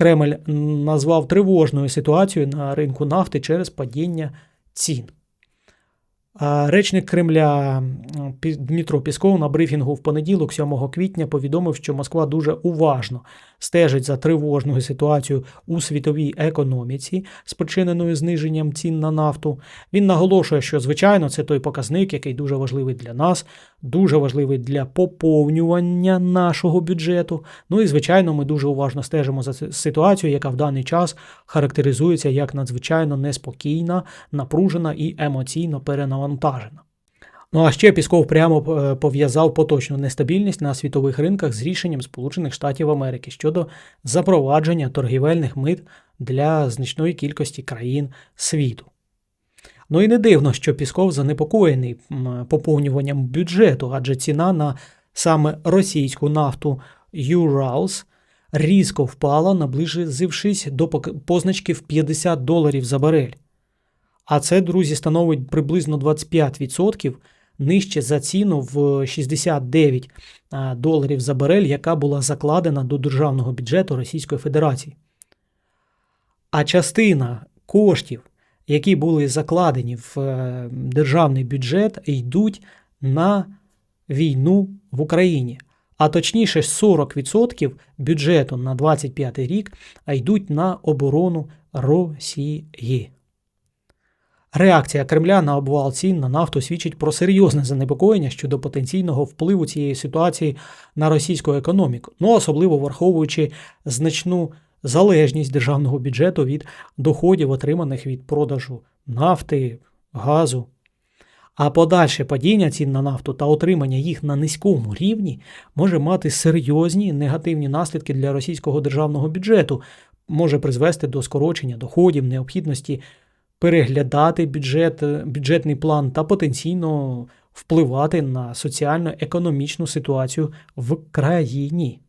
Кремль назвав тривожною ситуацією на ринку нафти через падіння цін. Речник Кремля Дмитро Пісков на брифінгу в понеділок, 7 квітня, повідомив, що Москва дуже уважно стежить за тривожною ситуацією у світовій економіці, спричиненою зниженням цін на нафту. Він наголошує, що звичайно це той показник, який дуже важливий для нас, дуже важливий для поповнювання нашого бюджету. Ну і звичайно, ми дуже уважно стежимо за ситуацією, яка в даний час характеризується як надзвичайно неспокійна, напружена і емоційно перенавантажена. Ну а ще Пісков прямо е, пов'язав поточну нестабільність на світових ринках з рішенням Сполучених Штатів Америки щодо запровадження торгівельних мит для значної кількості країн світу. Ну і не дивно, що Пісков занепокоєний поповнюванням бюджету, адже ціна на саме російську нафту Urals різко впала, наближившись до позначки в 50 доларів за барель. А це, друзі, становить приблизно 25% нижче за ціну в 69 доларів за барель, яка була закладена до державного бюджету Російської Федерації. А частина коштів, які були закладені в е, державний бюджет, йдуть на війну в Україні. А точніше, 40% бюджету на 25 рік йдуть на оборону Росії. Реакція Кремля на обвал цін на нафту свідчить про серйозне занепокоєння щодо потенційного впливу цієї ситуації на російську економіку, ну особливо враховуючи значну залежність державного бюджету від доходів, отриманих від продажу нафти, газу. А подальше падіння цін на нафту та отримання їх на низькому рівні може мати серйозні негативні наслідки для російського державного бюджету, може призвести до скорочення доходів, необхідності переглядати бюджет, е, бюджетний план та потенційно впливати на соціально-економічну ситуацію в країні.